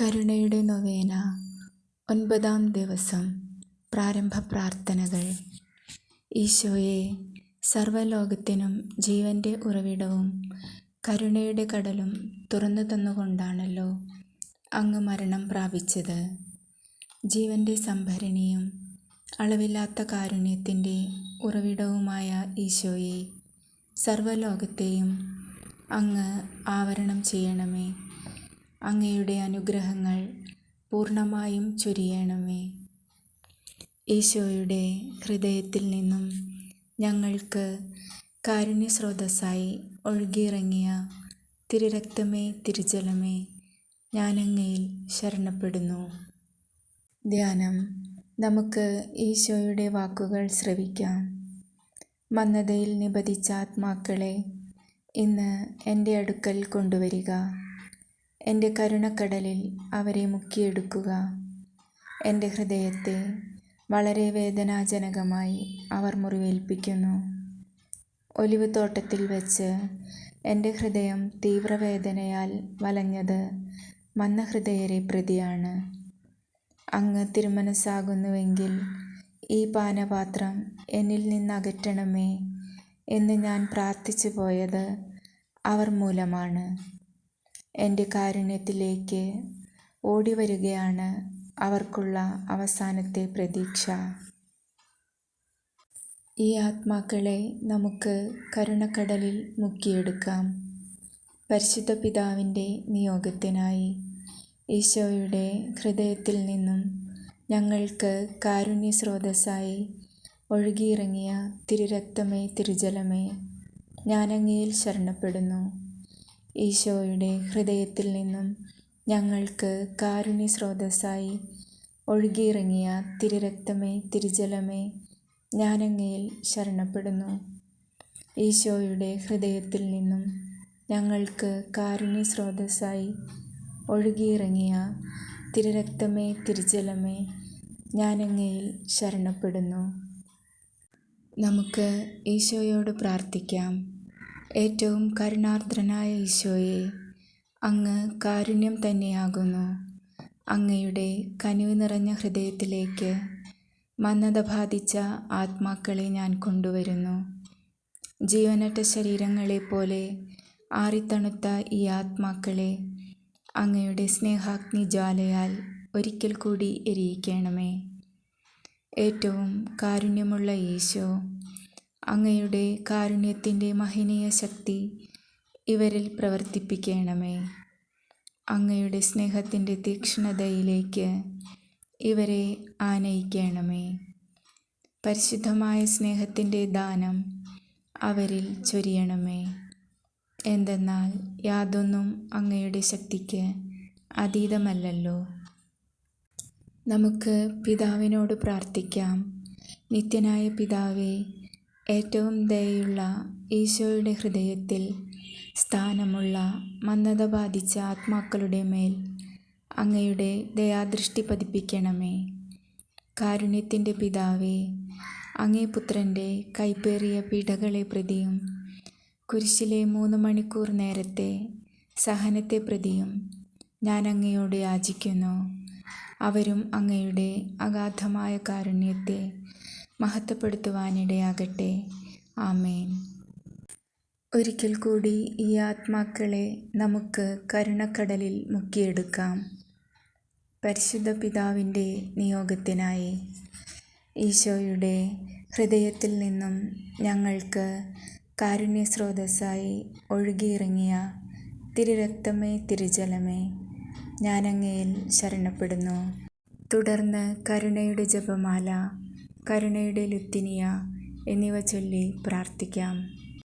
കരുണയുടെ നൊവേന. ഒൻപതാം ദിവസം. പ്രാരംഭ പ്രാർത്ഥനകൾ. ഈശോയെ സർവലോകത്തിനും ജീവന്റെ ഉറവിടവും കരുണയുടെ കടലും തുറന്നു തന്നുകൊണ്ടാണല്ലോ അങ്ങ് മരണം പ്രാപിച്ചത്. ജീവന്റെ സംഭരണിയും അളവില്ലാത്ത കാരുണ്യത്തിന്റെ ഉറവിടവുമായ ഈശോയെ സർവലോകത്തെയും അങ്ങ് ആവരണം ചെയ്യണമേ. അങ്ങയുടെ അനുഗ്രഹങ്ങൾ പൂർണമായും ചൊരിയണമേ. ഈശോയുടെ ഹൃദയത്തിൽ നിന്നും ഞങ്ങൾക്ക് കാരുണ്യസ്രോതസ്സായി ഒഴുകിയിറങ്ങിയ തിരുരക്തമേ തിരുജലമേ ഞാനങ്ങയിൽ ശരണപ്പെടുന്നു. ധ്യാനം. നമുക്ക് ഈശോയുടെ വാക്കുകൾ ശ്രവിക്കാം. മന്ദതയിൽ നിബദിച്ച ആത്മാക്കളെ ഇന്ന് എന്റെ അടുക്കൽ കൊണ്ടുവരിക. എന്റെ കരുണക്കടലിൽ അവരെ മുക്കിയെടുക്കുക. എന്റെ ഹൃദയത്തെ വളരെ വേദനാജനകമായി അവർ മുറിവേൽപ്പിക്കുന്നു. ഒലിവ് തോട്ടത്തിൽ വെച്ച് എന്റെ ഹൃദയം തീവ്രവേദനയാൽ വലഞ്ഞത് മന്ദഹൃദയരെ പ്രതിയാണ്. അങ്ങ് തിരുമനസ്സാകുന്നുവെങ്കിൽ ഈ പാനപാത്രം എന്നിൽ നിന്നകറ്റണമേ എന്ന് ഞാൻ പ്രാർത്ഥിച്ചു പോയത് അവർ മൂലമാണ്. എന്റെ കാരുണ്യത്തിലേക്ക് ഓടിവരികയാണ് അവർക്കുള്ള അവസാനത്തെ പ്രതീക്ഷ. ഈ ആത്മാക്കളെ നമുക്ക് കരുണക്കടലിൽ മുക്കിയെടുക്കാം. പരിശുദ്ധ പിതാവിന്റെ നിയോഗത്തിനായി ഈശോയുടെ ഹൃദയത്തിൽ നിന്നും ഞങ്ങൾക്ക് കാരുണ്യ സ്രോതസ്സായി ഒഴുകിയിറങ്ങിയ തിരുരക്തമേ തിരുജലമേ ഞാനങ്ങയിൽ ശരണപ്പെടുന്നു. ഈശോയുടെ ഹൃദയത്തിൽ നിന്നും ഞങ്ങൾക്ക് കാരുണ്യ സ്രോതസ്സായി ഒഴുകിയിറങ്ങിയ തിരുരക്തമേ തിരുജലമേ ഞാനങ്ങയിൽ ശരണപ്പെടുന്നു. ഈശോയുടെ ഹൃദയത്തിൽ നിന്നും ഞങ്ങൾക്ക് കാരുണ്യ സ്രോതസ്സായി ഒഴുകിയിറങ്ങിയ തിരുരക്തമേ തിരുജലമേ ഞാനങ്ങയിൽ ശരണപ്പെടുന്നു. നമുക്ക് ഈശോയോട് പ്രാർത്ഥിക്കാം. ഏറ്റവും കരുണാർദ്രനായ ഈശോയെ അങ്ങ് കാരുണ്യം തന്നെയാകുന്നു. അങ്ങയുടെ കനിവ് നിറഞ്ഞ ഹൃദയത്തിലേക്ക് മന്നത ബാധിച്ച ആത്മാക്കളെ ഞാൻ കൊണ്ടുവരുന്നു. ജീവനറ്റ ശരീരങ്ങളെപ്പോലെ ആറിത്തണുത്ത ഈ ആത്മാക്കളെ അങ്ങയുടെ സ്നേഹാഗ്നി ജ്വാലയാൽ ഒരിക്കൽ കൂടി എരിയിക്കണമേ. ഏറ്റവും കാരുണ്യമുള്ള ഈശോ അങ്ങയുടെ കാരുണ്യത്തിന്റെ മഹനീയ ശക്തി ഇവരിൽ പ്രവർത്തിപ്പിക്കണമേ. അങ്ങയുടെ സ്നേഹത്തിന്റെ തീക്ഷ്ണതയിലേക്ക് ഇവരെ ആനയിക്കണമേ. പരിശുദ്ധമായ സ്നേഹത്തിന്റെ ദാനം അവരിൽ ചൊരിയണമേ. എന്തെന്നാൽ യാതൊന്നും അങ്ങയുടെ ശക്തിക്ക് അതീതമല്ലല്ലോ. നമുക്ക് പിതാവിനോട് പ്രാർത്ഥിക്കാം. നിത്യനായ പിതാവേ ഏറ്റവും ദയുള്ള ഈശോയുടെ ഹൃദയത്തിൽ സ്ഥാനമുള്ള മന്ദത ബാധിച്ച ആത്മാക്കളുടെ മേൽ അങ്ങയുടെ ദയാദൃഷ്ടി പതിപ്പിക്കണമേ. കാരുണ്യത്തിന്റെ പിതാവേ അങ്ങേ പുത്രന്റെ കൈപ്പേറിയ പീഡകളെ പ്രതിയും കുരിശിലെ മൂന്ന് മണിക്കൂർ നേരത്തെ സഹനത്തെ പ്രതിയും ഞാൻ അങ്ങയോട് യാചിക്കുന്നു. അവരും അങ്ങയുടെ അഗാധമായ കാരുണ്യത്തെ മഹത്വപ്പെടുത്തുവാനിടയാകട്ടെ. ആമേൻ. ഒരിക്കൽ കൂടി ഈ ആത്മാക്കളെ നമുക്ക് കരുണക്കടലിൽ മുക്കിയെടുക്കാം. പരിശുദ്ധ പിതാവിന്റെ നിയോഗത്തിനായി ഈശോയുടെ ഹൃദയത്തിൽ നിന്നും ഞങ്ങൾക്ക് കാരുണ്യ സ്രോതസ്സായി ഒഴുകിയിറങ്ങിയ തിരുരക്തമേ തിരുജലമേ ഞാനങ്ങയിൽ ശരണപ്പെടുന്നു. തുടർന്ന് കരുണയുടെ ജപമാല കരുണയുടെ ലുത്തിനിയ എന്നിവ ചൊല്ലി പ്രാർത്ഥിക്കാം.